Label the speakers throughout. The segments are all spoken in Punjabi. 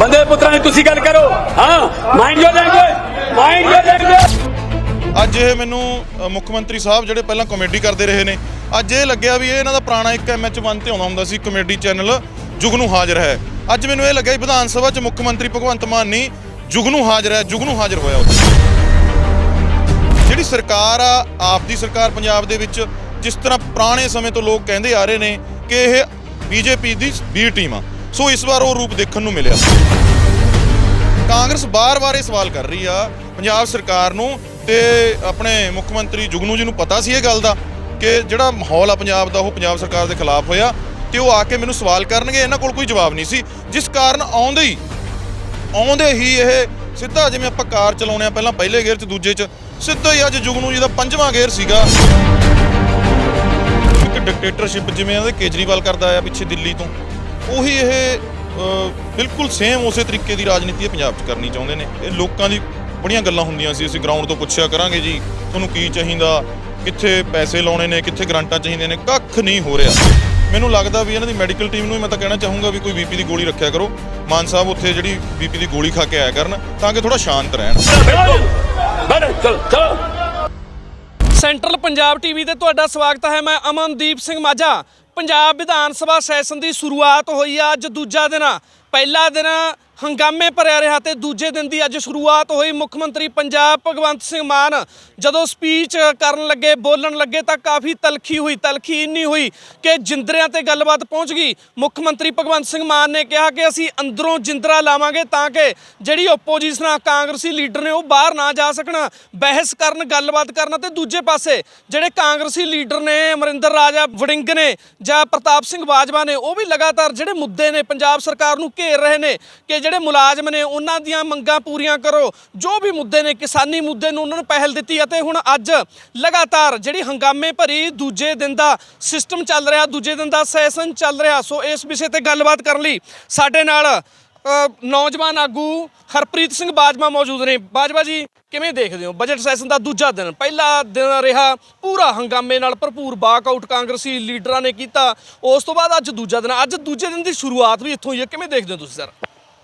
Speaker 1: ਬੰਦੇ ਪੁੱਤਰਾਂ ਦੀ ਤੁਸੀਂ ਗੱਲ ਕਰੋ। ਹਾਂ mind your language mind your language
Speaker 2: ਅੱਜ ਇਹ ਮੈਨੂੰ ਮੁੱਖ ਮੰਤਰੀ ਸਾਹਿਬ ਜਿਹੜੇ ਪਹਿਲਾਂ ਕਾਮੇਡੀ ਕਰਦੇ ਰਹੇ ਨੇ, ਅੱਜ ਇਹ ਲੱਗਿਆ ਵੀ ਇਹ ਇਹਨਾਂ ਦਾ ਪੁਰਾਣਾ ਇੱਕ ਐਮਐਚ1 ਤੇ ਆਉਂਦਾ ਹੁੰਦਾ ਸੀ ਕਾਮੇਡੀ ਚੈਨਲ ਜੁਗਨੂ ਹਾਜ਼ਰ ਹੈ। ਅੱਜ ਮੈਨੂੰ ਇਹ ਲੱਗਿਆ ਵਿਧਾਨ ਸਭਾ 'ਚ ਮੁੱਖ ਮੰਤਰੀ ਭਗਵੰਤ ਮਾਨ ਨਹੀਂ, ਜੁਗਨੂ ਹਾਜ਼ਰ ਹੈ, ਜੁਗਨੂ ਹਾਜ਼ਰ ਹੋਇਆ ਉੱਥੇ। ਜਿਹੜੀ ਸਰਕਾਰ ਆ, ਆਪ ਦੀ ਸਰਕਾਰ ਪੰਜਾਬ ਦੇ ਵਿੱਚ, ਜਿਸ ਤਰ੍ਹਾਂ ਪੁਰਾਣੇ ਸਮੇਂ ਤੋਂ ਲੋਕ ਕਹਿੰਦੇ ਆ ਰਹੇ ਨੇ ਕਿ ਇਹ ਬੀਜੇਪੀ ਦੀ ਬੀ ਟੀਮ ਆ। ਸੋ ਇਸ ਵਾਰ ਉਹ ਰੂਪ ਦੇਖਣ ਨੂੰ ਮਿਲਿਆ। ਕਾਂਗਰਸ ਬਾਰ-ਬਾਰ ਇਹ ਸਵਾਲ ਕਰ ਰਹੀ ਆ, ਪੰਜਾਬ ਸਰਕਾਰ ਨੂੰ ਤੇ ਆਪਣੇ ਮੁੱਖ ਮੰਤਰੀ ਜੁਗਨੂ ਜੀ ਨੂੰ ਪਤਾ ਸੀ ਇਹ ਗੱਲ ਦਾ ਕਿ ਜਿਹੜਾ ਮਾਹੌਲ ਆ ਪੰਜਾਬ ਦਾ, ਉਹ ਪੰਜਾਬ ਸਰਕਾਰ ਦੇ ਖਿਲਾਫ ਹੋਇਆ ਤੇ ਉਹ ਆ ਕੇ ਮੈਨੂੰ ਸਵਾਲ ਕਰਨਗੇ, ਇਹਨਾਂ ਕੋਲ ਕੋਈ ਜਵਾਬ ਨਹੀਂ ਸੀ। ਜਿਸ ਕਾਰਨ ਆਉਂਦੇ ਹੀ ਆਉਂਦੇ ਹੀ ਇਹ ਸਿੱਧਾ ਜਿਵੇਂ ਆਪਾਂ ਕਾਰ ਚਲਾਉਂਦੇ ਆ ਪਹਿਲਾਂ ਪਹਿਲੇ ਗੇਅਰ 'ਚ, ਦੂਜੇ 'ਚ, ਸਿੱਧਾ ਹੀ ਅੱਜ ਜੁਗਨੂ ਜੀ ਦਾ ਪੰਜਵਾਂ ਗੇਅਰ ਸੀਗਾ। ਇੱਕ ਡਿਕਟੇਟਰਸ਼ਿਪ ਜਿਵੇਂ ਉਹਦੇ ਕੇਜਰੀਵਾਲ ਕਰਦਾ ਆ ਪਿੱਛੇ ਦਿੱਲੀ ਤੋਂ। ਉਹੀ ਇਹ ਬਿਲਕੁਲ ਸੇਮ ਉਸੇ ਤਰੀਕੇ ਦੀ ਰਾਜਨੀਤੀ ਇਹ ਪੰਜਾਬ 'ਚ ਕਰਨੀ ਚਾਹੁੰਦੇ ਨੇ। ਇਹ ਲੋਕਾਂ ਦੀ ਬੜੀਆਂ ਗੱਲਾਂ ਹੁੰਦੀਆਂ ਸੀ, ਅਸੀਂ ਗਰਾਊਂਡ ਤੋਂ ਪੁੱਛਿਆ ਕਰਾਂਗੇ ਜੀ, ਤੁਹਾਨੂੰ ਕੀ ਚਾਹੀਦਾ, ਕਿੱਥੇ ਪੈਸੇ ਲਾਉਣੇ ਨੇ, ਕਿੱਥੇ ਗਰੰਟਾਂ ਚਾਹੀਦੇ ਨੇ, ਕੱਖ ਨਹੀਂ ਹੋ ਰਿਹਾ। ਮੈਨੂੰ ਲੱਗਦਾ ਵੀ ਇਹਨਾਂ ਦੀ ਮੈਡੀਕਲ ਟੀਮ ਨੂੰ ਵੀ ਮੈਂ ਤਾਂ ਕਹਿਣਾ ਚਾਹੂੰਗਾ ਵੀ ਕੋਈ ਬੀਪੀ ਦੀ ਗੋਲੀ ਰੱਖਿਆ ਕਰੋ। ਮਾਨ ਸਾਹਿਬ ਉੱਥੇ ਜਿਹੜੀ ਬੀਪੀ ਦੀ ਗੋਲੀ ਖਾ ਕੇ ਆਇਆ ਕਰਨ, ਤਾਂ ਕਿ ਥੋੜਾ ਸ਼ਾਂਤ ਰਹਿਣ।
Speaker 3: ਸੈਂਟਰਲ ਪੰਜਾਬ ਟੀਵੀ ਤੇ ਤੁਹਾਡਾ ਸਵਾਗਤ ਹੈ, ਮੈਂ ਅਮਨਦੀਪ ਸਿੰਘ ਮਾਝਾ। ਪੰਜਾਬ ਵਿਧਾਨ ਸਭਾ ਸੈਸ਼ਨ ਦੀ ਸ਼ੁਰੂਆਤ ਹੋਈ ਆ ਅੱਜ ਦੂਜਾ ਦਿਨ ਪਹਿਲਾ ਦਿਨ ਹੰਗਾਮੇ ਭਰਿਆ ਰਿਹਾ ਤੇ ਦੂਜੇ ਦਿਨ ਦੀ ਅੱਜ ਸ਼ੁਰੂਆਤ ਹੋਈ ਮੁੱਖ ਮੰਤਰੀ ਪੰਜਾਬ ਭਗਵੰਤ ਸਿੰਘ ਮਾਨ। ਜਦੋਂ ਸਪੀਚ ਕਰਨ ਲੱਗੇ, ਬੋਲਣ ਲੱਗੇ ਤਾਂ ਕਾਫੀ ਤਲਖੀ ਹੋਈ, ਤਲਖੀ ਇੰਨੀ ਹੋਈ ਕਿ ਜਿੰਦਰਿਆਂ ਤੇ ਗੱਲਬਾਤ ਪਹੁੰਚ ਗਈ। ਮੁੱਖ ਮੰਤਰੀ ਭਗਵੰਤ ਸਿੰਘ ਮਾਨ ਨੇ ਕਿਹਾ ਕਿ ਅਸੀਂ ਅੰਦਰੋਂ ਜਿੰਦਰਾ ਲਾਵਾਂਗੇ ਤਾਂ ਕਿ ਜਿਹੜੀ ਓਪੋਜੀਸ਼ਨ ਕਾਂਗਰਸੀ ਲੀਡਰ ਨੇ ਉਹ ਬਾਹਰ ਨਾ ਜਾ ਸਕਣ, ਬਹਿਸ ਕਰਨ, ਗੱਲਬਾਤ ਕਰਨ ਤੇ ਦੂਜੇ ਪਾਸੇ ਜਿਹੜੇ ਕਾਂਗਰਸੀ ਲੀਡਰ ਨੇ, ਅਮਰਿੰਦਰ ਰਾਜਾ ਵੜਿੰਗ ਨੇ ਜਾਂ ਪ੍ਰਤਾਪ ਸਿੰਘ ਬਾਜਵਾ ਨੇ, ਉਹ ਵੀ ਲਗਾਤਾਰ ਜਿਹੜੇ ਮੁੱਦੇ ਨੇ ਪੰਜਾਬ ਸਰਕਾਰ ਨੂੰ ਘੇਰ ਰਹੇ ਨੇ ਕਿ ਜਿਹੜੇ ਮੁਲਾਜ਼ਮ ਨੇ ਉਹਨਾਂ ਦੀਆਂ ਮੰਗਾਂ ਪੂਰੀਆਂ ਕਰੋ। ਜੋ ਵੀ ਮੁੱਦੇ ਨੇ, ਕਿਸਾਨੀ ਮੁੱਦੇ ਨੂੰ ਉਹਨਾਂ ਨੂੰ ਪਹਿਲ ਦਿੱਤੀ ਅਤੇ ਹੁਣ ਅੱਜ ਲਗਾਤਾਰ ਜਿਹੜੀ ਹੰਗਾਮੇ ਭਰੀ ਦੂਜੇ ਦਿਨ ਦਾ ਸਿਸਟਮ ਚੱਲ ਰਿਹਾ, ਦੂਜੇ ਦਿਨ ਦਾ ਸੈਸ਼ਨ ਚੱਲ ਰਿਹਾ। ਸੋ ਇਸ ਵਿਸ਼ੇ ਤੇ ਗੱਲਬਾਤ ਕਰਨ ਲਈ ਸਾਡੇ ਨਾਲ ਨੌਜਵਾਨ ਆਗੂ ਹਰਪ੍ਰੀਤ ਸਿੰਘ ਬਾਜਵਾ ਮੌਜੂਦ ਨੇ। ਬਾਜਵਾ ਜੀ, ਕਿਵੇਂ ਦੇਖਦੇ ਹੋ? ਬਜਟ ਸੈਸ਼ਨ ਦਾ ਦੂਜਾ ਦਿਨ, ਪਹਿਲਾ ਦਿਨ ਰਿਹਾ ਪੂਰਾ ਹੰਗਾਮੇ ਨਾਲ ਭਰਪੂਰ ਬਾਕਆਊਟ ਕਾਂਗਰਸੀ ਲੀਡਰਾਂ ਨੇ ਕੀਤਾ। ਉਸ ਤੋਂ ਬਾਅਦ ਅੱਜ ਦੂਜਾ ਦਿਨ, ਅੱਜ ਦੂਜੇ ਦਿਨ ਦੀ ਸ਼ੁਰੂਆਤ ਵੀ ਇੱਥੋਂ ਹੀ ਹੈ। ਕਿਵੇਂ ਦੇਖਦੇ ਹੋ ਤੁਸੀਂ ਸਰ?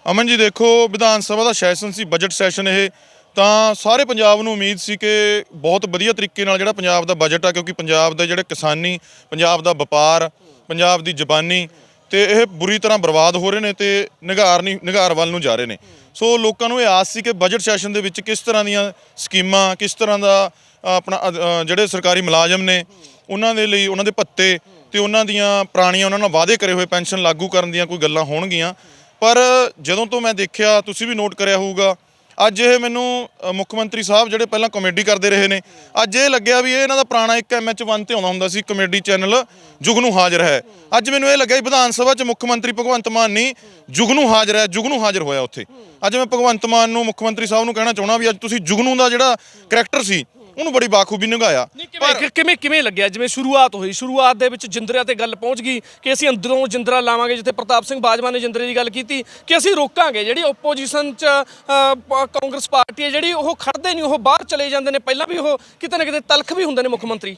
Speaker 2: ਅਮਨ ਜੀ, ਦੇਖੋ ਵਿਧਾਨ ਸਭਾ ਦਾ ਸੈਸ਼ਨ ਸੀ ਬਜਟ ਸੈਸ਼ਨ ਇਹ। ਤਾਂ ਸਾਰੇ ਪੰਜਾਬ ਨੂੰ ਉਮੀਦ ਸੀ ਕਿ ਬਹੁਤ ਵਧੀਆ ਤਰੀਕੇ ਨਾਲ ਜਿਹੜਾ ਪੰਜਾਬ ਦਾ ਬਜਟ ਆ, ਕਿਉਂਕਿ ਪੰਜਾਬ ਦੇ ਜਿਹੜੇ ਕਿਸਾਨੀ, ਪੰਜਾਬ ਦਾ ਵਪਾਰ, ਪੰਜਾਬ ਦੀ ਜ਼ਬਾਨੀ, ਤੇ ਇਹ ਬੁਰੀ ਤਰ੍ਹਾਂ ਬਰਬਾਦ ਹੋ ਰਹੇ ਨੇ ਤੇ ਨਿਗਾਰ ਨਹੀਂ, ਨਿਗਾਰ ਵੱਲ ਨੂੰ ਜਾ ਰਹੇ ਨੇ। ਸੋ ਲੋਕਾਂ ਨੂੰ ਇਹ ਆਸ ਸੀ ਕਿ ਬਜਟ ਸੈਸ਼ਨ ਦੇ ਵਿੱਚ ਕਿਸ ਤਰ੍ਹਾਂ ਦੀਆਂ ਸਕੀਮਾਂ, ਕਿਸ ਤਰ੍ਹਾਂ ਦਾ ਆਪਣਾ ਜਿਹੜੇ ਸਰਕਾਰੀ ਮੁਲਾਜ਼ਮ ਨੇ, ਉਹਨਾਂ ਦੇ ਲਈ, ਉਹਨਾਂ ਦੇ ਭੱਤੇ ਤੇ ਉਹਨਾਂ ਦੀਆਂ ਪੁਰਾਣੀਆਂ ਉਹਨਾਂ ਨਾਲ ਵਾਅਦੇ ਕਰੇ ਹੋਏ, ਪੈਨਸ਼ਨ ਲਾਗੂ ਕਰਨ ਦੀਆਂ ਕੋਈ ਗੱਲਾਂ ਹੋਣਗੀਆਂ। ਪਰ ਜਦੋਂ ਤੋਂ ਮੈਂ ਦੇਖਿਆ, ਤੁਸੀਂ ਵੀ ਨੋਟ ਕਰਿਆ ਹੋਊਗਾ, ਅੱਜ ਇਹ ਮੈਨੂੰ ਮੁੱਖ ਮੰਤਰੀ ਸਾਹਿਬ ਜਿਹੜੇ ਪਹਿਲਾਂ ਕਮੇਡੀ ਕਰਦੇ ਰਹੇ ਨੇ, ਅੱਜ ਇਹ ਲੱਗਿਆ ਵੀ ਇਹ ਇਹਨਾਂ ਦਾ ਪੁਰਾਣਾ ਇੱਕ ਐਮਐਚ1 ਤੇ ਆਉਂਦਾ ਹੁੰਦਾ ਸੀ, ਕਮੇਡੀ ਚੈਨਲ ਜੁਗਨੂ ਹਾਜ਼ਰ ਹੈ। ਅੱਜ ਮੈਨੂੰ ਇਹ ਲੱਗਿਆ ਵੀ ਵਿਧਾਨ ਸਭਾ 'ਚ ਮੁੱਖ ਮੰਤਰੀ ਭਗਵੰਤ ਮਾਨ ਨਹੀਂ ਜੁਗਨੂ ਹਾਜ਼ਰ ਹੈ ਜੁਗਨੂ ਹਾਜ਼ਰ ਹੋਇਆ ਉੱਥੇ। ਅੱਜ ਮੈਂ ਭਗਵੰਤ ਮਾਨ ਨੂੰ, ਮੁੱਖ ਮੰਤਰੀ ਸਾਹਿਬ ਨੂੰ ਕਹਿਣਾ ਚਾਹਣਾ ਵੀ ਅੱਜ ਤੁਸੀਂ ਜੁਗਨੂ ਦਾ ਜਿਹੜਾ ਕਰੈਕਟਰ ਸੀ ਉਹਨੂੰ ਬੜੀ ਬਾਖੂਬੀ ਨਿਭਾਇਆ।
Speaker 3: ਨਹੀਂ ਕਿਵੇਂ ਕਿਵੇਂ ਲੱਗਿਆ? ਜਿਵੇਂ ਸ਼ੁਰੂਆਤ ਹੋਈ ਸ਼ੁਰੂਆਤ ਦੇ ਵਿੱਚ ਜਿੰਦਰਿਆਂ ਤੇ ਗੱਲ ਪਹੁੰਚ ਗਈ ਕਿ ਅਸੀਂ ਅੰਦਰੋਂ ਜਿੰਦਰਾ ਲਾਵਾਂਗੇ ਜਿੱਥੇ ਪ੍ਰਤਾਪ ਸਿੰਘ ਬਾਜਵਾ ਨੇ ਜਿੰਦਰੇ ਦੀ ਗੱਲ ਕੀਤੀ ਕਿ ਅਸੀਂ ਰੋਕਾਂਗੇ। ਜਿਹੜੀ ਓਪੋਜੀਸ਼ਨ ਚ ਕਾਂਗਰਸ ਪਾਰਟੀ ਹੈ ਜਿਹੜੀ ਉਹ ਖੜਦੇ ਨਹੀਂ ਉਹ ਬਾਹਰ ਚਲੇ ਜਾਂਦੇ ਨੇ। ਪਹਿਲਾਂ ਵੀ ਉਹ ਕਿਤੇ ਨਾ ਕਿਤੇ ਤਲਖ ਵੀ ਹੁੰਦੇ ਨੇ ਮੁੱਖ ਮੰਤਰੀ।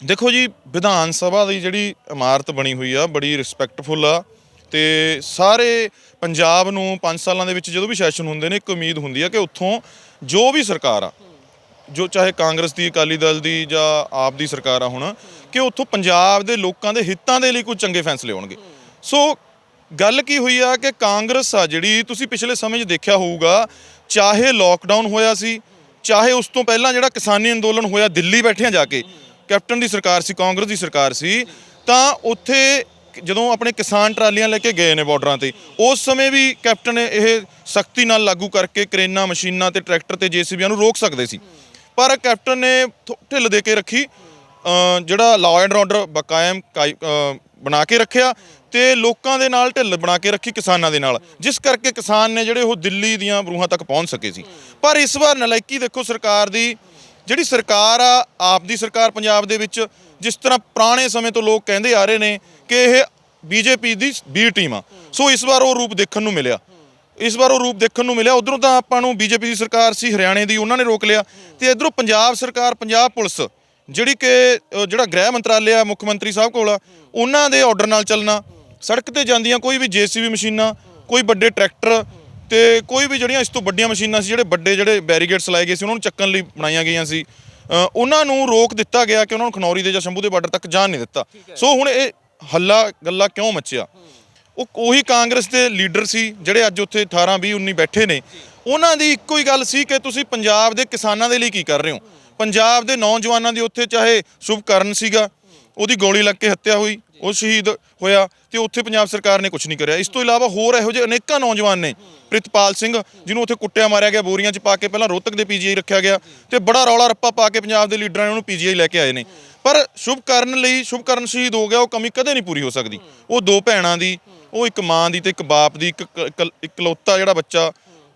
Speaker 2: ਦੇਖੋ ਜੀ ਵਿਧਾਨ ਸਭਾ ਦੀ ਜਿਹੜੀ ਇਮਾਰਤ ਬਣੀ ਹੋਈ ਆ ਬੜੀ ਰਿਸਪੈਕਟਫੁਲ ਆ ਤੇ ਸਾਰੇ ਪੰਜਾਬ ਨੂੰ 5 ਸਾਲਾਂ ਦੇ ਵਿੱਚ ਜਦੋਂ ਵੀ ਸੈਸ਼ਨ ਹੁੰਦੇ ਨੇ ਇੱਕ ਉਮੀਦ ਹੁੰਦੀ ਆ ਕਿ ਉੱਥੋਂ ਜੋ ਵੀ ਸਰਕਾਰ ਆ ਜੋ ਚਾਹੇ ਕਾਂਗਰਸ ਦੀ, ਅਕਾਲੀ ਦਲ ਦੀ ਜਾਂ ਆਪ ਦੀ ਸਰਕਾਰ ਆ ਹੁਣ, ਕਿ ਉੱਥੋਂ ਪੰਜਾਬ ਦੇ ਲੋਕਾਂ ਦੇ ਹਿੱਤਾਂ ਦੇ ਲਈ ਕੋਈ ਚੰਗੇ ਫੈਸਲੇ ਹੋਣਗੇ। ਸੋ ਗੱਲ ਕੀ ਹੋਈ ਆ ਕਿ ਕਾਂਗਰਸ ਆ ਜਿਹੜੀ ਤੁਸੀਂ ਪਿਛਲੇ ਸਮੇਂ 'ਚ ਦੇਖਿਆ ਹੋਊਗਾ, ਚਾਹੇ ਲੋਕਡਾਊਨ ਹੋਇਆ ਸੀ, ਚਾਹੇ ਉਸ ਤੋਂ ਪਹਿਲਾਂ ਜਿਹੜਾ ਕਿਸਾਨੀ ਅੰਦੋਲਨ ਹੋਇਆ ਦਿੱਲੀ ਬੈਠਿਆਂ ਜਾ ਕੇ, ਕੈਪਟਨ ਦੀ ਸਰਕਾਰ ਸੀ, ਕਾਂਗਰਸ ਦੀ ਸਰਕਾਰ ਸੀ, ਤਾਂ ਉੱਥੇ ਜਦੋਂ ਆਪਣੇ ਕਿਸਾਨ ਟਰਾਲੀਆਂ ਲੈ ਕੇ ਗਏ ਨੇ ਬਾਰਡਰਾਂ ਤੇ, ਉਸ ਸਮੇਂ ਵੀ ਕੈਪਟਨ ਇਹ ਸਖਤੀ ਨਾਲ ਲਾਗੂ ਕਰਕੇ ਕਰੇਨਾ, ਮਸ਼ੀਨਾਂ ਤੇ ਟਰੈਕਟਰ ਤੇ ਜੀਸੀਬੀਆਂ ਨੂੰ ਰੋਕ ਸਕਦੇ ਸੀ। ਪਰ ਕੈਪਟਨ ਨੇ ਥੋ- ਢਿੱਲ ਦੇ ਕੇ ਰੱਖੀ। ਅ, ਜਿਹੜਾ ਲਾਅ ਐਂਡ ਆਰਡਰ ਬਕਾਇਮ ਕਾਇ- ਅ, ਬਣਾ ਕੇ ਰੱਖਿਆ ਤੇ ਲੋਕਾਂ ਦੇ ਨਾਲ ਢਿੱਲ ਬਣਾ ਕੇ ਰੱਖੀ ਕਿਸਾਨਾਂ ਦੇ ਨਾਲ। ਜਿਸ ਕਰਕੇ ਕਿਸਾਨ ਨੇ ਜਿਹੜੇ ਉਹ ਦਿੱਲੀ ਦੀਆਂ ਬਰੂਹਾਂ ਤੱਕ ਪਹੁੰਚ ਸਕੇ ਸੀ। ਪਰ ਇਸ ਵਾਰ ਨਲਾਇਕੀ ਦੇਖੋ ਸਰਕਾਰ ਦੀ ਜਿਹੜੀ ਸਰਕਾਰ ਆ ਆਪ ਦੀ ਸਰਕਾਰ ਪੰਜਾਬ ਦੇ ਵਿੱਚ ਜਿਸ ਤਰ੍ਹਾਂ ਪੁਰਾਣੇ ਸਮੇਂ ਤੋਂ ਲੋਕ ਕਹਿੰਦੇ ਆ ਰਹੇ ਨੇ ਕਿ ਇਹ ਬੀਜੇਪੀ ਦੀ ਬੀ ਟੀਮ ਆ। ਸੋ ਇਸ ਵਾਰ ਉਹ ਰੂਪ ਦੇਖਣ ਨੂੰ ਮਿਲਿਆ। ਇਸ ਵਾਰ ਉਹ ਰੂਪ ਦੇਖਣ ਨੂੰ ਮਿਲਿਆ। ਉਧਰੋਂ ਤਾਂ ਆਪਾਂ ਨੂੰ ਬੀਜੇਪੀ ਦੀ ਸਰਕਾਰ ਸੀ ਹਰਿਆਣੇ ਦੀ ਉਹਨਾਂ ਨੇ ਰੋਕ ਲਿਆ। ਤੇ ਇਧਰੋਂ ਪੰਜਾਬ ਸਰਕਾਰ ਪੰਜਾਬ ਪੁਲਿਸ ਜਿਹੜੀ ਕਿ ਜਿਹੜਾ ਗ੍ਰਹਿ ਮੰਤਰਾਲੇ ਆ ਮੁੱਖ ਮੰਤਰੀ ਸਾਹਿਬ ਕੋਲ ਆ ਉਹਨਾਂ ਦੇ ਆਰਡਰ ਨਾਲ ਚੱਲਣਾ। ਸੜਕ ਤੇ ਜਾਂਦੀਆਂ ਕੋਈ ਵੀ ਜੀਸੀਬੀ ਮਸ਼ੀਨਾਂ ਕੋਈ ਵੱਡੇ ਟਰੈਕਟਰ ਤੇ ਕੋਈ ਵੀ ਜਿਹੜੀਆਂ ਇਸ ਤੋਂ ਵੱਡੀਆਂ ਮਸ਼ੀਨਾਂ ਸੀ ਜਿਹੜੇ ਵੱਡੇ ਜਿਹੜੇ ਬੈਰੀਗੇਡਸ ਲਾਏ ਗਏ ਸੀ ਉਹਨਾਂ ਨੂੰ ਚੱਕਣ ਲਈ ਬਣਾਈਆਂ ਗਈਆਂ ਸੀ। ਉਹਨਾਂ ਨੂੰ ਰੋਕ ਦਿੱਤਾ ਗਿਆ ਕਿ ਉਹਨਾਂ ਨੂੰ ਖਨੌਰੀ ਦੇ ਜਾਂ ਸ਼ੰਭੂ ਦੇ ਬਾਰਡਰ ਤੱਕ ਜਾਣ ਨਹੀਂ ਦਿੱਤਾ। ਸੋ ਹੁਣ ਇਹ ਹੱਲਾ ਗੱਲਾ ਕਿਉਂ ਮੱਚਿਆ? ਉਹ ਉਹੀ ਕਾਂਗਰਸ ਦੇ ਲੀਡਰ ਸੀ ਜਿਹੜੇ ਅੱਜ ਉੱਥੇ 18 20 19 ਬੈਠੇ ਨੇ। ਉਹਨਾਂ ਦੀ ਇੱਕੋ ਹੀ ਗੱਲ ਸੀ ਕਿ ਤੁਸੀਂ ਪੰਜਾਬ ਦੇ ਕਿਸਾਨਾਂ ਦੇ ਲਈ ਕੀ ਕਰ ਰਹੇ ਹੋ? ਪੰਜਾਬ ਦੇ ਨੌਜਵਾਨਾਂ ਦੀ ਉੱਥੇ ਚਾਹੇ ਸ਼ੁਭਕਰਨ ਸੀਗਾ, ਉਹਦੀ ਗੋਲੀ ਲੱਗ ਕੇ ਹੱਤਿਆ ਹੋਈ, ਉਹ ਸ਼ਹੀਦ ਹੋਇਆ ਤੇ ਉੱਥੇ ਪੰਜਾਬ ਸਰਕਾਰ ਨੇ ਕੁਝ ਨਹੀਂ ਕਰਿਆ। ਇਸ ਤੋਂ ਇਲਾਵਾ ਹੋਰ ਇਹੋ ਜਿਹੇ ਅਨੇਕਾਂ ਨੌਜਵਾਨ ਨੇ, ਪ੍ਰਿਤਪਾਲ ਸਿੰਘ, ਜਿਹਨੂੰ ਉੱਥੇ ਕੁੱਟਿਆ ਮਾਰਿਆ ਗਿਆ, ਬੋਰੀਆਂ 'ਚ ਪਾ ਕੇ ਪਹਿਲਾਂ ਰੋਹਤਕ ਦੇ ਪੀਜੀਆਈ ਰੱਖਿਆ ਗਿਆ ਤੇ ਬੜਾ ਰੌਲਾ ਰੱਪਾ ਪਾ ਕੇ ਪੰਜਾਬ ਦੇ ਲੀਡਰਾਂ ਨੇ ਉਹਨੂੰ ਪੀਜੀਆਈ ਲੈ ਕੇ ਆਏ ਨੇ। ਪਰ ਸ਼ੁਭ ਕਰਨ ਲਈ ਸ਼ੁਭ ਕਰਨ ਸ਼ਹੀਦ ਹੋ ਗਿਆ, ਉਹ ਕਮੀ ਕਦੇ ਨਹੀਂ ਪੂਰੀ ਹੋ ਸਕਦੀ। ਉਹ ਦੋ ਭੈਣਾਂ ਦੀ ਉਹ ਇੱਕ ਮਾਂ ਦੀ ਤੇ ਇੱਕ ਬਾਪ ਦੀ ਇੱਕ ਇਕਲ- ਇਕਲੌਤਾ ਜਿਹੜਾ ਬੱਚਾ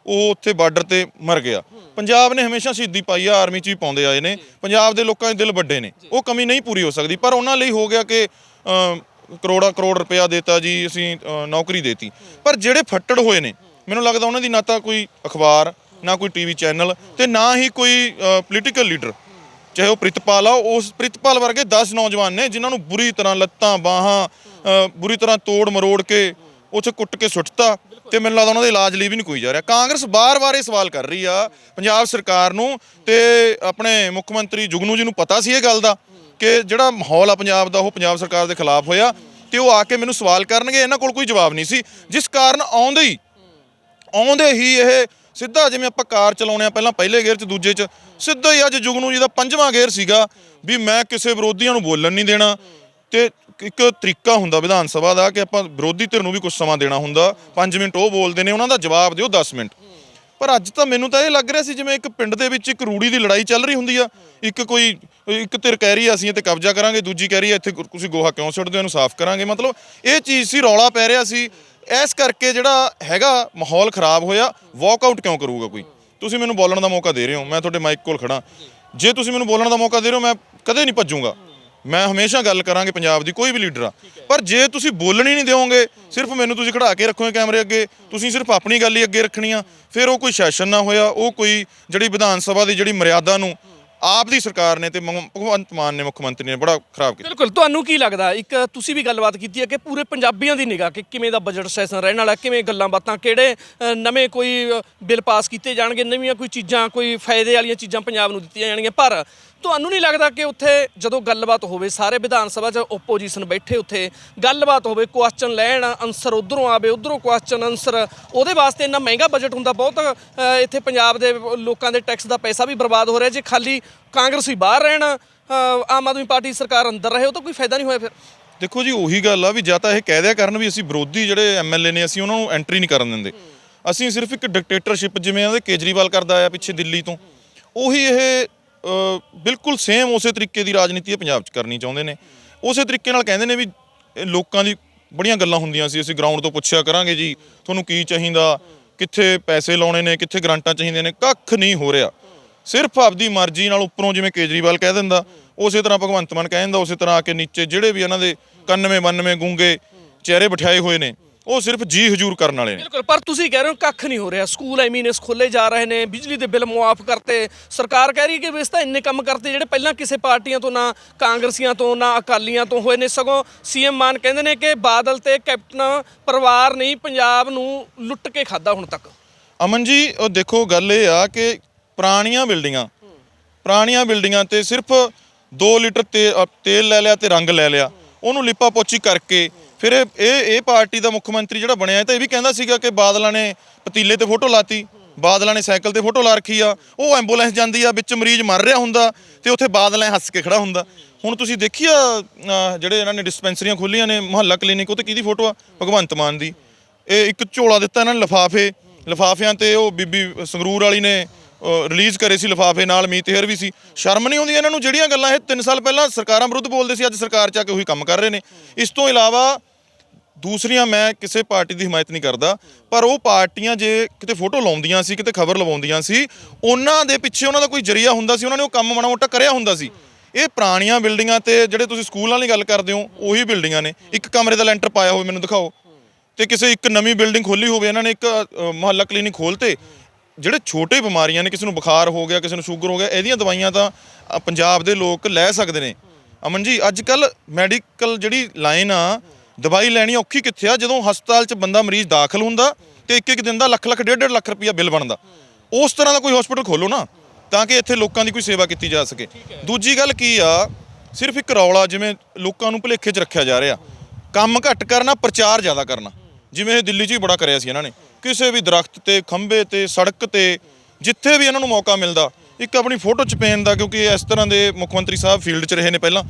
Speaker 2: ਉਹ ਉੱਥੇ ਬਾਰਡਰ ਤੇ ਮਰ ਗਿਆ। ਪੰਜਾਬ ਨੇ ਹਮੇਸ਼ਾ ਸ਼ਹੀਦੀ ਪਾਈ ਆ ਆਰਮੀ 'ਚ ਵੀ ਪਾਉਂਦੇ ਆਏ ਨੇ। ਪੰਜਾਬ ਦੇ ਲੋਕਾਂ ਦੇ ਦਿਲ ਵੱਡੇ ਨੇ। ਉਹ ਕਮੀ ਨਹੀਂ ਪੂਰੀ ਹੋ ਸਕਦੀ ਪਰ ਉਹਨਾਂ ਲਈ ਹੋ ਗਿਆ ਕਿ ਅਮ, ਕਰੋੜਾ ਕਰੋੜ ਰੁਪਇਆ ਦੇਤਾ ਜੀ ਅਸੀਂ ਅ, ਨੌਕਰੀ ਦੇਤੀ। ਪਰ ਜਿਹੜੇ ਫੱਟੜ ਹੋਏ ਨੇ ਮੈਨੂੰ ਲੱਗਦਾ ਉਹਨਾਂ ਦੀ ਨਾ ਤਾਂ ਕੋਈ ਅਖਬਾਰ ਨਾ ਕੋਈ ਟੀਵੀ ਚੈਨਲ ਤੇ ਨਾ ਹੀ ਕੋਈ ਪੋਲੀਟੀਕਲ ਲੀਡਰ ਚਾਹੇ ਉਹ ਪ੍ਰਿਤਪਾਲ ਆ ਉਸ ਪ੍ਰਿਤਪਾਲ ਵਰਗੇ 10 ਨੌਜਵਾਨ ਨੇ ਜਿਨ੍ਹਾਂ ਨੂੰ ਬੁਰੀ ਤਰ੍ਹਾਂ ਲੱਤਾਂ ਬਾਹਾਂ ਬੁਰੀ ਤਰ੍ਹਾਂ ਤੋੜ ਮਰੋੜ ਕੇ ਉੱਥੇ ਕੁੱਟ ਕੇ ਸੁੱਟਤਾ ਤੇ ਮੈਨੂੰ ਲੱਗਦਾ ਉਹਨਾਂ ਦੇ ਇਲਾਜ ਲਈ ਵੀ ਨਹੀਂ ਕੋਈ ਜਾ ਰਿਹਾ। ਕਾਂਗਰਸ ਬਾਰ-ਬਾਰ ਇਹ ਸਵਾਲ ਕਰ ਰਹੀ ਆ ਪੰਜਾਬ ਸਰਕਾਰ ਨੂੰ ਤੇ ਆਪਣੇ ਮੁੱਖ ਮੰਤਰੀ ਜੁਗਨੂ ਜੀ ਨੂੰ ਪਤਾ ਸੀ ਇਹ ਗੱਲ ਦਾ ਕਿ ਜਿਹੜਾ ਮਾਹੌਲ ਆ ਪੰਜਾਬ ਦਾ, ਉਹ ਪੰਜਾਬ ਸਰਕਾਰ ਦੇ ਖਿਲਾਫ ਹੋਇਆ ਤੇ ਉਹ ਆ ਕੇ ਮੈਨੂੰ ਸਵਾਲ ਕਰਨਗੇ, ਇਹਨਾਂ ਕੋਲ ਕੋਈ ਜਵਾਬ ਨਹੀਂ ਸੀ। ਜਿਸ ਕਾਰਨ ਆਉਂਦੇ ਹੀ ਆਉਂਦੇ ਹੀ ਇਹ ਸਿੱਧਾ ਜਿਵੇਂ ਆਪਾਂ ਕਾਰ ਚਲਾਉਣੇ ਆ, ਪਹਿਲਾਂ ਪਹਿਲੇ ਗੇਅਰ 'ਚ, ਦੂਜੇ 'ਚ, ਸਿੱਧਾ ਹੀ ਅੱਜ ਜੁਗਨੂ ਜੀ ਦਾ ਪੰਜਵਾਂ ਗੇਅਰ ਸੀਗਾ ਵੀ ਮੈਂ ਕਿਸੇ ਵਿਰੋਧੀਆਂ ਨੂੰ ਬੋਲਣ ਨਹੀਂ ਦੇਣਾ ਤੇ ਇੱਕ ਤਰੀਕਾ ਹੁੰਦਾ ਵਿਧਾਨ ਸਭਾ ਦਾ ਕਿ ਆਪਾਂ ਵਿਰੋਧੀ ਧਿਰ ਨੂੰ ਵੀ ਕੁਝ ਸਮਾਂ ਦੇਣਾ ਹੁੰਦਾ। 5 ਮਿੰਟ ਉਹ ਬੋਲਦੇ ਨੇ, ਉਹਨਾਂ ਦਾ ਜਵਾਬ ਦਿਓ 10 ਮਿੰਟ। ਪਰ ਅੱਜ ਤਾਂ ਮੈਨੂੰ ਤਾਂ ਇਹ ਲੱਗ ਰਿਹਾ ਸੀ ਜਿਵੇਂ ਇੱਕ ਪਿੰਡ ਦੇ ਵਿੱਚ ਇੱਕ ਰੂੜੀ ਦੀ ਲੜਾਈ ਚੱਲ ਰਹੀ ਹੁੰਦੀ ਆ। ਇੱਕ ਕੋਈ, ਇੱਕ ਧਿਰ ਕਹਿ ਰਹੀ ਆ, ਅਸੀਂ ਇੱਥੇ ਕਬਜ਼ਾ ਕਰਾਂਗੇ, ਦੂਜੀ ਕਹਿ ਰਹੀ ਆ, ਇੱਥੇ ਤੁਸੀਂ ਗੋਹਾ ਕਿਉਂ ਸੁੱਟਦੇ ਹੋ, ਇਹਨੂੰ ਸਾਫ਼ ਕਰਾਂਗੇ। ਮਤਲਬ ਇਹ ਚੀਜ਼ ਸੀ, ਰੌਲਾ ਪੈ ਰਿਹਾ ਸੀ। ਇਸ ਕਰਕੇ ਜਿਹੜਾ ਹੈਗਾ, ਮਾਹੌਲ ਖਰਾਬ ਹੋਇਆ ਵਾਕਆਊਟ ਕਿਉਂ ਕਰੂਗਾ ਕੋਈ? ਤੁਸੀਂ ਮੈਨੂੰ ਬੋਲਣ ਦਾ ਮੌਕਾ ਦੇ ਰਹੇ ਹੋ, ਮੈਂ ਤੁਹਾਡੇ ਮਾਈਕ ਕੋਲ ਖੜਾ ਜੇ ਤੁਸੀਂ ਮੈਨੂੰ ਬੋਲਣ ਦਾ ਮੌਕਾ ਦੇ ਰਹੇ ਹੋ, ਮੈਂ ਕਦੇ ਨਹੀਂ ਭੱਜੂਗਾ। ਮੈਂ ਹਮੇਸ਼ਾ ਗੱਲ ਕਰਾਂਗੇ ਪੰਜਾਬ ਦੀ ਕੋਈ ਵੀ ਲੀਡਰ ਆ। ਪਰ ਜੇ ਤੁਸੀਂ ਬੋਲਣ ਨਹੀਂ ਦਿਓਗੇ ਸਿਰਫ ਮੈਨੂੰ ਤੁਸੀਂ ਖੜਾ ਕੇ ਰੱਖੋਗੇ ਕੈਮਰੇ ਅੱਗੇ ਤੁਸੀਂ ਸਿਰਫ ਆਪਣੀ ਗੱਲ ਹੀ ਅੱਗੇ ਰੱਖਣੀ ਆ। ਫਿਰ ਉਹ ਕੋਈ ਸੈਸ਼ਨ ਨਾ ਹੋਇਆ ਉਹ ਕੋਈ ਜਿਹੜੀ ਵਿਧਾਨ ਸਭਾ ਦੀ ਜਿਹੜੀ ਮਰਿਆਦਾ ਨੂੰ ਆਪ ਦੀ ਸਰਕਾਰ ਨੇ ਤੇ ਮ- ਭਗਵੰਤ ਮਾਨ ਨੇ ਮੁੱਖ ਮੰਤਰੀ ਨੇ ਬੜਾ ਖਰਾਬ ਕੀਤਾ।
Speaker 3: ਬਿਲਕੁਲ ਤੁਹਾਨੂੰ ਕੀ ਲੱਗਦਾ? ਇੱਕ ਤੁਸੀਂ ਵੀ ਗੱਲਬਾਤ ਕੀਤੀ ਹੈ ਕਿ ਪੂਰੇ ਪੰਜਾਬੀਆਂ ਦੀ ਨਿਗਾਹ ਕਿ ਕਿਵੇਂ ਦਾ ਬਜਟ ਸੈਸ਼ਨ ਰਹਿਣ ਵਾਲਾ ਕਿਵੇਂ ਗੱਲਾਂ ਬਾਤਾਂ ਕਿਹੜੇ ਅ, ਨਵੇਂ ਕੋਈ ਅ, ਬਿੱਲ ਪਾਸ ਕੀਤੇ ਜਾਣਗੇ ਨਵੀਆਂ ਕੋਈ ਚੀਜ਼ਾਂ ਕੋਈ ਫਾਇਦੇ ਵਾਲੀਆਂ ਚੀਜ਼ਾਂ ਪੰਜਾਬ ਨੂੰ ਦਿੱਤੀਆਂ ਜਾਣਗੀਆਂ। ਪਰ ਤੁਹਾਨੂੰ ਨਹੀਂ ਲੱਗਦਾ ਕਿ ਉੱਥੇ ਜਦੋਂ ਗੱਲਬਾਤ ਹੋਵੇ ਸਾਰੇ ਵਿਧਾਨ ਸਭਾ 'ਚ ਓਪੋਜੀਸ਼ਨ ਬੈਠੇ ਉੱਥੇ ਗੱਲਬਾਤ ਹੋਵੇ ਕੁਐਸਚਨ ਲੈਣ ਆਨਸਰ ਉਧਰੋਂ ਆਵੇ ਉਧਰੋਂ ਕੁਐਸਚਨ ਆਨਸਰ ਉਹਦੇ ਵਾਸਤੇ ਇੰਨਾ ਮਹਿੰਗਾ ਬਜਟ ਹੁੰਦਾ ਬਹੁਤ ਅ, ਇੱਥੇ ਪੰਜਾਬ ਦੇ ਲੋਕਾਂ ਦੇ ਟੈਕਸ ਦਾ ਪੈਸਾ ਵੀ ਬਰਬਾਦ ਹੋ ਰਿਹਾ। ਜੇ ਖਾਲੀ ਕਾਂਗਰਸੀ ਬਾਹਰ ਰਹਿਣ ਆਮ ਆਦਮੀ ਪਾਰਟੀ ਸਰਕਾਰ ਅੰਦਰ ਰਹੇ, ਉਹ ਤਾਂ ਕੋਈ ਫਾਇਦਾ ਨਹੀਂ ਹੋਇਆ ਫਿਰ।
Speaker 2: ਦੇਖੋ ਜੀ, ਉਹੀ ਗੱਲ ਆ ਵੀ ਜਾਂ ਤਾਂ ਇਹ ਕਹਿ ਦਿਆ ਕਰਨ ਵੀ ਅਸੀਂ ਵਿਰੋਧੀ ਜਿਹੜੇ ਐਮਐਲਏ ਨੇ, ਅਸੀਂ ਉਹਨਾਂ ਨੂੰ ਐਂਟਰੀ ਨਹੀਂ ਕਰਨ ਦਿੰਦੇ। ਅਸੀਂ ਸਿਰਫ ਇੱਕ ਡਿਕਟੇਟਰਸ਼ਿਪ ਜਿਵੇਂ ਉਹਦੇ ਕੇਜਰੀਵਾਲ ਕਰਦਾ ਆਇਆ ਪਿੱਛੇ ਦਿੱਲੀ ਤੋਂ। ਉਹੀ ਇਹ ਬਿਲਕੁਲ ਸੇਮ ਉਸੇ ਤਰੀਕੇ ਦੀ ਰਾਜਨੀਤੀ ਪੰਜਾਬ 'ਚ ਕਰਨੀ ਚਾਹੁੰਦੇ ਨੇ। ਉਸੇ ਤਰੀਕੇ ਨਾਲ ਕਹਿੰਦੇ ਨੇ ਵੀ ਇਹ ਲੋਕਾਂ ਦੀ ਬੜੀਆਂ ਗੱਲਾਂ ਹੁੰਦੀਆਂ ਸੀ, ਅਸੀਂ ਗਰਾਊਂਡ ਤੋਂ ਪੁੱਛਿਆ ਕਰਾਂਗੇ ਜੀ, ਤੁਹਾਨੂੰ ਕੀ ਚਾਹੀਦਾ, ਕਿੱਥੇ ਪੈਸੇ ਲਾਉਣੇ ਨੇ, ਕਿੱਥੇ ਗਰਾਂਟਾਂ ਚਾਹੀਦੀਆਂ ਨੇ, ਕੱਖ ਨਹੀਂ ਹੋ ਰਿਹਾ। ਸਿਰਫ ਆਪਦੀ ਮਰਜ਼ੀ ਨਾਲ ਉੱਪਰੋਂ ਜਿਵੇਂ ਕੇਜਰੀਵਾਲ ਕਹਿ ਦਿੰਦਾ ਉਸੇ ਤਰ੍ਹਾਂ ਭਗਵੰਤ ਮਾਨ ਕਹਿ ਦਿੰਦਾ ਉਸੇ ਤਰ੍ਹਾਂ ਆ ਕੇ ਨੀਚੇ ਜਿਹੜੇ ਵੀ ਇਹਨਾਂ ਦੇ 91 92 ਗੂੰਗੇ ਚਿਹਰੇ ਬਿਠਾਏ ਹੋਏ ਨੇ ਉਹ ਸਿਰਫ ਜੀ ਹਜੂਰ ਕਰਨ ਵਾਲੇ ਨੇ।
Speaker 3: ਬਿਲਕੁਲ ਪਰ ਤੁਸੀਂ ਕਹਿ ਰਹੇ ਹੋ ਕੱਖ ਨਹੀਂ ਹੋ ਰਿਹਾ। ਸਕੂਲ ਐਮੀਨਸ ਖੋਲੇ ਜਾ ਰਹੇ ਨੇ ਬਿਜਲੀ ਦੇ ਬਿੱਲ ਮੁਆਫ ਕਰਤੇ। ਸਰਕਾਰ ਕਹਿ ਰਹੀ ਹੈ ਕਿ ਵੀ ਇਸ ਤਾਂ ਇੰਨੇ ਕੰਮ ਕਰਤੇ ਜਿਹੜੇ ਪਹਿਲਾਂ ਕਿਸੇ ਪਾਰਟੀਆਂ ਤੋਂ ਨਾ ਕਾਂਗਰਸੀਆਂ ਤੋਂ ਨਾ ਅਕਾਲੀਆਂ ਤੋਂ ਹੋਏ ਨੇ। ਸਗੋਂ ਸੀਐਮ ਮਾਨ ਕਹਿੰਦੇ ਨੇ ਕਿ ਬਾਦਲ ਤੇ ਕੈਪਟਨ ਪਰਿਵਾਰ ਨਹੀਂ ਪੰਜਾਬ ਨੂੰ ਲੁੱਟ ਕੇ ਖਾਦਾ ਹੁਣ ਤੱਕ।
Speaker 2: ਅਮਨ ਜੀ ਉਹ ਦੇਖੋ ਗੱਲ ਇਹ ਆ ਕਿ ਪੁਰਾਣੀਆਂ ਬਿਲਡਿੰਗਾਂ। ਪੁਰਾਣੀਆਂ ਬਿਲਡਿੰਗਾਂ ਤੇ ਸਿਰਫ 2 ਲੀਟਰ ਤੇਲ ਲੈ ਲਿਆ ਤੇ ਰੰਗ ਲੈ ਲਿਆ। ਉਹਨੂੰ ਲਿਪਾ ਪੋਚੀ ਕਰਕੇ ਫਿਰ ਇਹ ਇਹ ਪਾਰਟੀ ਦਾ ਮੁੱਖ ਮੰਤਰੀ ਜਿਹੜਾ ਬਣਿਆ ਤਾਂ ਇਹ ਵੀ ਕਹਿੰਦਾ ਸੀਗਾ ਕਿ ਬਾਦਲਾਂ ਨੇ ਪਤੀਲੇ ਤੇ ਫੋਟੋ ਲਾਤੀ ਬਾਦਲਾਂ ਨੇ ਸਾਈਕਲ ਤੇ ਫੋਟੋ ਲਾ ਰੱਖੀ ਆ ਉਹ ਐਂਬੂਲੈਂਸ ਜਾਂਦੀ ਆ ਵਿੱਚ ਮਰੀਜ਼ ਮਰ ਰਿਹਾ ਹੁੰਦਾ ਤੇ ਉੱਥੇ ਬਾਦਲਾਂ ਹੱਸ ਕੇ ਖੜਾ ਹੁੰਦਾ। ਹੁਣ ਤੁਸੀਂ ਦੇਖਿਆ ਅ, ਜਿਹੜੇ ਇਹਨਾਂ ਨੇ ਡਿਸਪੈਂਸਰੀਆਂ ਖੋਲੀਆਂ ਨੇ ਮੁਹੱਲਾ ਕਲੀਨਿਕ ਉਹ ਤੇ ਕਿਹਦੀ ਫੋਟੋ ਆ? ਭਗਵੰਤ ਮਾਨ ਦੀ। ਇਹ ਇੱਕ ਝੋਲਾ ਦਿੱਤਾ ਇਹਨਾਂ ਨੇ ਲਿਫਾਫੇ ਲਿਫਾਫਿਆਂ ਤੇ ਉਹ ਬੀਬੀ ਸੰਗਰੂਰ ਵਾਲੀ ਨੇ ਰਿਲੀਜ਼ ਕਰੇ ਸੀ ਲਿਫਾਫੇ ਨਾਲ ਮੀਤ ਹੇਅਰ ਵੀ ਸੀ। ਸ਼ਰਮ ਨਹੀਂ ਆਉਂਦੀ ਇਹਨਾਂ ਨੂੰ ਜਿਹੜੀਆਂ ਗੱਲਾਂ ਇਹ 3 ਸਾਲ ਪਹਿਲਾਂ ਸਰਕਾਰਾਂ ਵਿਰੁੱਧ ਬੋਲਦੇ ਸੀ ਅੱਜ ਸਰਕਾਰ ਚ ਆ ਕੇ ਉਹੀ ਕੰਮ ਕਰ ਰਹੇ ਨੇ। ਇਸ ਤੋਂ ਇਲਾਵਾ ਦੂਸਰੀਆਂ ਮੈਂ ਕਿਸੇ ਪਾਰਟੀ ਦੀ ਹਮਾਇਤ ਨਹੀਂ ਕਰਦਾ ਪਰ ਉਹ ਪਾਰਟੀਆਂ ਜੇ ਕਿਤੇ ਫੋਟੋ ਲਾਉਂਦੀਆਂ ਸੀ ਕਿਤੇ ਖਬਰ ਲਵਾਉਂਦੀਆਂ ਸੀ ਉਹਨਾਂ ਦੇ ਪਿੱਛੇ ਉਹਨਾਂ ਦਾ ਕੋਈ ਜਰੀਆ ਹੁੰਦਾ ਸੀ ਉਹਨਾਂ ਨੇ ਉਹ ਕੰਮ ਮਾੜਾ ਮੋਟਾ ਕਰਿਆ ਹੁੰਦਾ ਸੀ। ਇਹ ਪੁਰਾਣੀਆਂ ਬਿਲਡਿੰਗਾਂ ਤੇ ਜਿਹੜੇ ਤੁਸੀਂ ਸਕੂਲਾਂ ਦੀ ਗੱਲ ਕਰਦੇ ਹੋ ਉਹੀ ਬਿਲਡਿੰਗਾਂ ਨੇ। ਇੱਕ ਕਮਰੇ ਦਾ ਲੈਂਟਰ ਪਾਇਆ ਹੋਵੇ ਮੈਨੂੰ ਦਿਖਾਓ। ਤੇ ਕਿਸੇ ਇੱਕ ਨਵੀਂ ਬਿਲਡਿੰਗ ਖੋਲੀ ਹੋਵੇ ਇਹਨਾਂ ਨੇ ਇੱਕ ਅ, ਮੁਹੱਲਾ ਕਲੀਨਿਕ ਖੋਲਤੇ ਜਿਹੜੇ ਛੋਟੇ ਬਿਮਾਰੀਆਂ ਨੇ ਕਿਸੇ ਨੂੰ ਬੁਖਾਰ ਹੋ ਗਿਆ ਕਿਸੇ ਨੂੰ ਸ਼ੂਗਰ ਹੋ ਗਿਆ ਇਹਦੀਆਂ ਦਵਾਈਆਂ ਤਾਂ ਅ, ਪੰਜਾਬ ਦੇ ਲੋਕ ਲੈ ਸਕਦੇ ਨੇ। ਅਮਨ ਜੀ ਅੱਜ ਕੱਲ ਮੈਡੀਕਲ ਜਿਹੜੀ ਲਾਈਨ ਆ ਦਵਾਈ ਲੈਣੀ ਔਖੀ ਕਿੱਥੇ ਆ? ਜਦੋਂ ਹਸਪਤਾਲ 'ਚ ਬੰਦਾ ਮਰੀਜ਼ ਦਾਖਲ ਹੁੰਦਾ ਤੇ ਇੱਕ ਇੱਕ ਦਿਨ ਦਾ ਲੱਖ ਲੱਖ ਡੇਢ ਡੇਢ ਲੱਖ ਰੁਪਇਆ ਬਿੱਲ ਬਣਦਾ। ਉਸ ਤਰ੍ਹਾਂ ਦਾ ਕੋਈ ਹਸਪੀਟਲ ਖੋਲੋ ਨਾ ਤਾਂ ਕਿ ਇੱਥੇ ਲੋਕਾਂ ਦੀ ਕੋਈ ਸੇਵਾ ਕੀਤੀ ਜਾ ਸਕੇ। ਦੂਜੀ ਗੱਲ ਕੀ ਆ ਸਿਰਫ ਇੱਕ ਰੌਲਾ ਜਿਵੇਂ ਲੋਕਾਂ ਨੂੰ ਭੁਲੇਖੇ 'ਚ ਰੱਖਿਆ ਜਾ ਰਿਹਾ। ਕੰਮ ਘੱਟ ਕਰਨਾ ਪ੍ਰਚਾਰ ਜ਼ਿਆਦਾ ਕਰਨਾ। ਜਿਵੇਂ ਇਹ ਦਿੱਲੀ 'ਚ ਹੀ ਬੜਾ ਕਰਿਆ ਸੀ ਇਹਨਾਂ ਨੇ। ਕਿਸੇ ਵੀ ਦਰਖਤ ਤੇ ਖੰਭੇ ਤੇ ਸੜਕ ਤੇ ਜਿੱਥੇ ਵੀ ਇਹਨਾਂ ਨੂੰ ਮੌਕਾ ਮਿਲਦਾ ਇੱਕ ਆਪਣੀ ਫੋਟੋ ਚਪੇਨ ਦਾ ਕਿਉਂਕਿ ਇਸ ਤਰ੍ਹਾਂ ਦੇ ਮੁੱਖ ਮੰਤਰੀ ਸਾਹਿਬ ਫੀਲਡ 'ਚ ਰਹੇ ਨੇ ਪਹਿਲਾਂ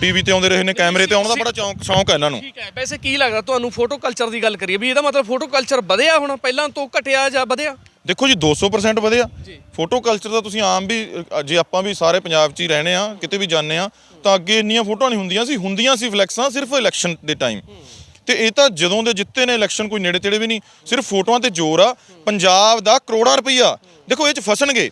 Speaker 2: ਟੀਵੀ ਤੇ ਆਉਂਦੇ ਰਹੇ ਨੇ ਕੈਮਰੇ ਤੇ ਆਉਣ ਦਾ ਬੜਾ ਚੌਂਕ ਸ਼ੌਂਕ ਹੈ ਇਹਨਾਂ ਨੂੰ।
Speaker 3: ਠੀਕ ਹੈ। ਵੈਸੇ ਕੀ ਲੱਗਦਾ ਤੁਹਾਨੂੰ ਫੋਟੋ ਕਲਚਰ ਦੀ ਗੱਲ ਕਰੀਏ ਵੀ ਇਹਦਾ ਮਤਲਬ ਫੋਟੋ ਕਲਚਰ ਵਧਿਆ ਹੁਣ ਪਹਿਲਾਂ ਤੋਂ ਘਟਿਆ ਜਾਂ ਵਧਿਆ?
Speaker 2: ਦੇਖੋ ਜੀ 200% ਵਧਿਆ। ਫੋਟੋ ਕਲਚਰ ਦਾ ਤੁਸੀਂ ਆਮ ਵੀ ਜੇ ਆਪਾਂ ਵੀ ਸਾਰੇ ਪੰਜਾਬ 'ਚ ਹੀ ਰਹਿਣੇ ਆ ਕਿਤੇ ਵੀ ਜਾਂਦੇ ਆ ਤਾਂ ਅੱਗੇ ਇੰਨੀਆਂ ਫੋਟੋਆਂ ਨਹੀਂ ਹੁੰਦੀਆਂ ਸੀ ਹੁੰਦੀਆਂ ਸੀ ਫਲੈਕਸਾਂ ਸਿਰਫ ਇਲੈਕਸ਼ਨ ਦੇ ਟਾਈਮ ਤੇ ਇਹ ਤਾਂ ਜਦੋਂ ਦੇ ਜਿੱਤੇ ਨੇ ਇਲੈਕਸ਼ਨ ਕੋਈ ਨੇੜੇ ਤੇੜੇ ਵੀ ਨਹੀਂ, ਸਿਰਫ ਫੋਟੋਆਂ ਤੇ ਜ਼ੋਰ ਆ, ਪੰਜਾਬ ਦਾ ਕਰੋੜਾਂ ਰੁਪਈਆ। ਦੇਖੋ, ਇਹ 'ਚ ਫਸਣਗੇ।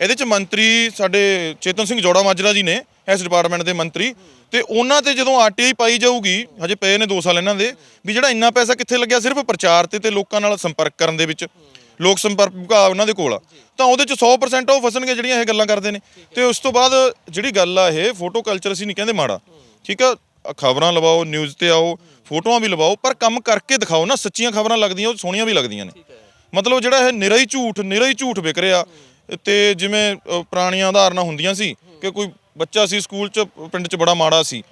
Speaker 2: ਇਹਦੇ 'ਚ ਮੰਤਰੀ ਸਾਡੇ ਚੇਤਨ ਸਿੰਘ ਜੋੜਾ ਮਾਜਰਾ ਜੀ ਨੇ, ਇਸ ਡਿਪਾਰਟਮੈਂਟ ਦੇ ਮੰਤਰੀ। ਤੇ ਉਹਨਾਂ ਤੇ ਜਦੋਂ ਆਰਟੀਆਈ ਪਾਈ ਜਾਊਗੀ, ਹਜੇ ਪਏ ਨੇ 2 ਸਾਲ ਇਹਨਾਂ ਦੇ, ਵੀ ਜਿਹੜਾ ਇੰਨਾ ਪੈਸਾ ਕਿੱਥੇ ਲੱਗਿਆ ਸਿਰਫ ਪ੍ਰਚਾਰ ਤੇ ਤੇ ਲੋਕਾਂ ਨਾਲ ਸੰਪਰਕ ਕਰਨ ਦੇ ਵਿੱਚ, ਲੋਕ ਸੰਪਰਕ ਵਿਭਾਗ ਉਹਨਾਂ ਦੇ ਕੋਲ ਆ। ਤਾਂ ਉਹਦੇ ਚ 100% ਉਹ ਫਸਣਗੇ ਜਿਹੜੀਆਂ ਇਹ ਗੱਲਾਂ ਕਰਦੇ ਨੇ। ਤੇ ਉਸ ਤੋਂ ਬਾਅਦ ਜਿਹੜੀ ਗੱਲ ਆ ਇਹ ਫੋਟੋ ਕਲਚਰ ਅਸੀਂ ਨਹੀਂ ਕਹਿੰਦੇ ਮਾੜਾ। ਠੀਕ ਆ ਖਬਰਾਂ ਲਵਾਓ ਨਿਊਜ਼ ਤੇ ਆਓ ਫੋਟੋਆਂ ਵੀ ਲਵਾਓ ਪਰ ਕੰਮ ਕਰਕੇ ਦਿਖਾਓ ਨਾ ਸੱਚੀਆਂ ਖਬਰਾਂ ਲੱਗਦੀਆਂ ਉਹ ਸੋਹਣੀਆਂ ਵੀ ਲੱਗਦੀਆਂ ਨੇ। ਮਤਲਬ ਜਿਹੜਾ ਇਹ ਨਿਰਾ ਹੀ ਝੂਠ ਨਿਰਾ ਹੀ ਝੂਠ ਵਿਕ ਰਿਹਾ ਤੇ ਜਿਵੇਂ ਪੁਰਾਣੀਆਂ ਉਦਾਹਰਨਾਂ ਹੁੰਦੀਆਂ ਸੀ ਕਿ ਕੋਈ ਬੱਚਾ ਸੀ ਸਕੂਲ 'ਚ ਪਿੰਡ 'ਚ ਬੜਾ ਮਾੜਾ ਸੀ।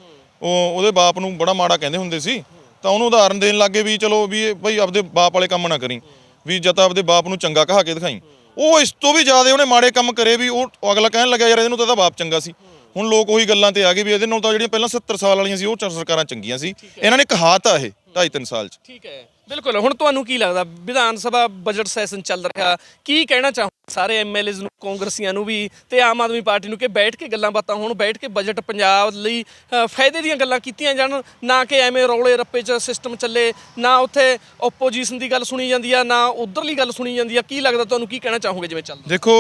Speaker 2: ਉਹ ਉਹਦੇ ਬਾਪ ਨੂੰ ਬੜਾ ਮਾੜਾ ਕਹਿੰਦੇ ਹੁੰਦੇ ਸੀ। ਤਾਂ ਉਹਨੂੰ ਉਦਾਹਰਨ ਦੇਣ ਲੱਗੇ ਵੀ ਚਲੋ ਵੀ ਬਈ ਆਪਦੇ ਬਾਪ ਵਾਲੇ ਕੰਮ ਨਾ ਕਰੀ ਵੀ ਜਾਂ ਤਾਂ ਆਪਦੇ ਬਾਪ ਨੂੰ ਚੰਗਾ ਕਹਾ ਕੇ ਦਿਖਾਈ। ਉਹ ਇਸ ਤੋਂ ਵੀ ਜ਼ਿਆਦਾ ਉਹਨੇ ਮਾੜੇ ਕੰਮ ਕਰੇ ਵੀ ਉਹ ਉਹ ਅਗਲਾ ਕਹਿਣ ਲੱਗਾ ਯਾਰ ਇਹਨੂੰ ਤਾਂ ਇਹਦਾ ਬਾਪ ਚੰਗਾ ਸੀ। ਹੁਣ ਲੋਕ ਉਹੀ ਗੱਲਾਂ ਤੇ ਆ ਗਏ ਵੀ ਇਹਦੇ ਨਾਲ ਤਾਂ ਜਿਹੜੀਆਂ ਪਹਿਲਾਂ 70 ਸਾਲ ਵਾਲੀਆਂ ਸੀ ਉਹ ਸਰਕਾਰਾਂ ਚੰਗੀਆਂ ਸੀ। ਇਹਨਾਂ ਨੇ ਕਹਾਤ ਇਹ 2.5 3 ਸਾਲ 'ਚ।
Speaker 3: ਠੀਕ ਹੈ। ਬਿਲਕੁਲ ਹੁਣ ਤੁਹਾਨੂੰ ਕੀ ਲੱਗਦਾ? ਵਿਧਾਨ ਸਭਾ ਬਜਟ ਸੈਸ਼ਨ ਚੱਲ ਰਿਹਾ। ਕੀ ਕਹਿਣਾ ਚਾਹੋ ਸਾਰੇ ਐਮਐਲਏਜ਼ ਨੂੰ ਕਾਂਗਰਸੀਆਂ ਨੂੰ ਵੀ ਤੇ ਆਮ ਆਦਮੀ ਪਾਰਟੀ ਨੂੰ ਕਿ ਬੈਠ ਕੇ ਗੱਲਾਂ ਬਾਤਾਂ ਹੋਣ ਬੈਠ ਕੇ ਬਜਟ ਪੰਜਾਬ ਲਈ ਫਾਇਦੇ ਦੀਆਂ ਗੱਲਾਂ ਕੀਤੀਆਂ ਜਾਣ ਨਾ ਕਿ ਐਵੇਂ ਰੌਲੇ ਰੱਪੇ 'ਚ ਸਿਸਟਮ ਚੱਲੇ ਨਾ ਉੱਥੇ ਆਪੋਜੀਸ਼ਨ ਦੀ ਗੱਲ ਸੁਣੀ ਜਾਂਦੀ ਆ ਨਾ ਉਧਰਲੀ ਗੱਲ ਸੁਣੀ ਜਾਂਦੀ ਆ। ਕੀ ਲੱਗਦਾ? ਤੁਹਾਨੂੰ ਕੀ ਕਹਿਣਾ ਚਾਹੋਗੇ ਜਿਵੇਂ ਚੱਲਦਾ?
Speaker 2: ਦੇਖੋ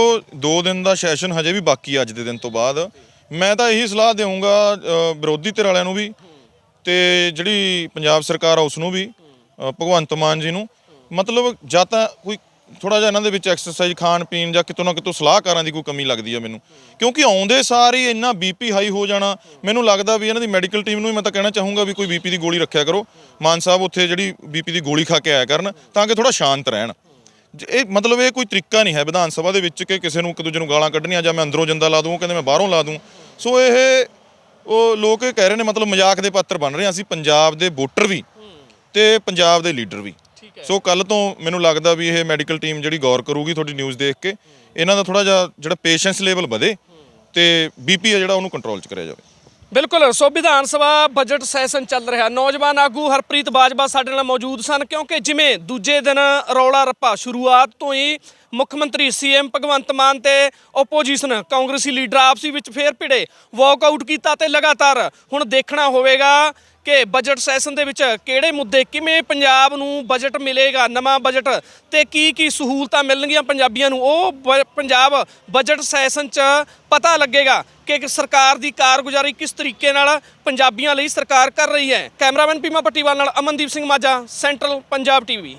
Speaker 2: 2 ਦਿਨ ਦਾ ਸੈਸ਼ਨ ਹਜੇ ਵੀ ਬਾਕੀ ਅੱਜ ਦੇ ਦਿਨ ਤੋਂ ਬਾਅਦ। ਮੈਂ ਤਾਂ ਇਹੀ ਸਲਾਹ ਦੇਵਾਂਗਾ ਵਿਰੋਧੀ ਧਿਰ ਵਾਲਿਆਂ ਨੂੰ ਵੀ ਤੇ ਜਿਹੜੀ ਪੰਜਾਬ ਸਰਕਾਰ ਆ ਉਸ ਨੂੰ ਵੀ ਭਗਵੰਤ ਮਾਨ ਜੀ ਨੂੰ। ਮਤਲਬ ਜਾਂ ਤਾਂ ਕੋਈ ਥੋੜਾ ਜਿਹਾ ਇਹਨਾਂ ਦੇ ਵਿੱਚ ਐਕਸਰਸਾਈਜ਼ ਖਾਣ ਪੀਣ ਜਾਂ ਕਿਤੋਂ ਨਾ ਕਿਤੋਂ ਸਲਾਹਕਾਰਾਂ ਦੀ ਕੋਈ ਕਮੀ ਲੱਗਦੀ ਆ ਮੈਨੂੰ। ਕਿਉਂਕਿ ਆਉਂਦੇ ਸਾਰ ਹੀ ਇੰਨਾ ਬੀਪੀ ਹਾਈ ਹੋ ਜਾਣਾ, ਮੈਨੂੰ ਲੱਗਦਾ ਵੀ ਇਹਨਾਂ ਦੀ ਮੈਡੀਕਲ ਟੀਮ ਨੂੰ ਵੀ ਮੈਂ ਤਾਂ ਕਹਿਣਾ ਚਾਹੂੰਗਾ ਵੀ ਕੋਈ ਬੀਪੀ ਦੀ ਗੋਲੀ ਰੱਖਿਆ ਕਰੋ। ਮਾਨ ਸਾਹਿਬ ਉੱਥੇ ਜਿਹੜੀ ਬੀਪੀ ਦੀ ਗੋਲੀ ਖਾ ਕੇ ਆਇਆ ਕਰਨ, ਤਾਂ ਕਿ ਥੋੜਾ ਸ਼ਾਂਤ ਰਹਿਣ। ਜ- ਇਹ ਮਤਲਬ ਇਹ ਕੋਈ ਤਰੀਕਾ ਨਹੀਂ ਹੈ ਵਿਧਾਨ ਸਭਾ ਦੇ ਵਿੱਚ ਕਿ ਕਿਸੇ ਨੂੰ ਇੱਕ ਦੂਜੇ ਨੂੰ ਗਾਲਾਂ ਕੱਢਣੀਆਂ ਜਾਂ ਮੈਂ ਅੰਦਰੋਂ ਜੰਦਾ ਲਾ ਦੂੰ, ਕਹਿੰਦੇ ਮੈਂ ਬਾਹਰੋਂ ਲਾ ਦੂੰ। ਸੋ ਇਹ ਉਹ ਲੋਕ ਇਹ ਕਹਿ ਰਹੇ ਨੇ ਮਤਲਬ ਮਜ਼ਾਕ ਦੇ ਪਾਤਰ ਬਣ ਰਹੇ ਹਾਂ ਅਸੀਂ ਪੰਜਾਬ ਦੇ ਵੋਟਰ ਵੀ ਤੇ ਪੰਜਾਬ ਦੇ ਲੀਡਰ ਵੀ। ਸੋ ਕੱਲ ਤੋਂ ਮੈਨੂੰ ਲੱਗਦਾ ਵੀ ਇਹ ਮੈਡੀਕਲ ਟੀਮ ਜਿਹੜੀ ਗੌਰ ਕਰੂਗੀ ਤੁਹਾਡੀ ਨਿਊਜ਼ ਦੇਖ ਕੇ ਇਹਨਾਂ ਦਾ ਥੋੜਾ ਜਿਹਾ ਜਿਹੜਾ ਪੇਸ਼ੈਂਸ ਲੈਵਲ ਵਧੇ ਤੇ ਬੀਪੀ ਆ ਜਿਹੜਾ ਉਹਨੂੰ ਕੰਟਰੋਲ 'ਚ ਕਰਿਆ ਜਾਵੇ।
Speaker 3: ਬਿਲਕੁਲ, ਸੋ ਵਿਧਾਨ ਸਭਾ ਬਜਟ ਸੈਸ਼ਨ ਚੱਲ ਰਿਹਾ। ਨੌਜਵਾਨ ਆਗੂ ਹਰਪ੍ਰੀਤ ਬਾਜਵਾ ਸਾਡੇ ਨਾਲ ਮੌਜੂਦ ਸਨ, ਕਿਉਂਕਿ ਜਿਵੇਂ ਦੂਜੇ ਦਿਨ ਰੌਲਾ ਰੱਪਾ ਸ਼ੁਰੂਆਤ ਤੋਂ ਹੀ ਮੁੱਖ ਮੰਤਰੀ ਸੀਐਮ ਭਗਵੰਤ ਮਾਨ ਤੇ ਆਪੋਜੀਸ਼ਨ ਕਾਂਗਰਸੀ ਲੀਡਰ ਆਪਸੀ ਵਿੱਚ ਫੇਰ ਭਿੜੇ। ਵਾਕਆਊਟ ਕੀਤਾ ਤੇ ਲਗਾਤਾਰ। ਹੁਣ ਦੇਖਣਾ ਹੋਵੇਗਾ ਕਿ ਬਜਟ ਸੈਸ਼ਨ ਦੇ ਵਿੱਚ ਕਿਹੜੇ ਮੁੱਦੇ, ਕਿਵੇਂ ਪੰਜਾਬ ਨੂੰ ਬਜਟ ਮਿਲੇਗਾ, ਨਵਾਂ ਬਜਟ ਤੇ ਕੀ ਕੀ ਸਹੂਲਤਾਂ ਮਿਲਣਗੀਆਂ ਪੰਜਾਬੀਆਂ ਨੂੰ, ਉਹ ਬ- ਪੰਜਾਬ ਬਜਟ ਸੈਸ਼ਨ 'ਚ ਪਤਾ ਲੱਗੇਗਾ ਕਿ ਸਰਕਾਰ ਦੀ ਕਾਰਗੁਜ਼ਾਰੀ ਕਿਸ ਤਰੀਕੇ ਨਾਲ ਪੰਜਾਬੀਆਂ ਲਈ ਸਰਕਾਰ ਕਰ ਰਹੀ ਹੈ। ਕੈਮਰਾਮੈਨ ਪੀਮਾ ਪੱਟੀਵਾਲ ਨਾਲ ਅਮਨਦੀਪ ਸਿੰਘ ਮਾਝਾ ਸੈਂਟਰਲ ਪੰਜਾਬ ਟੀਵੀ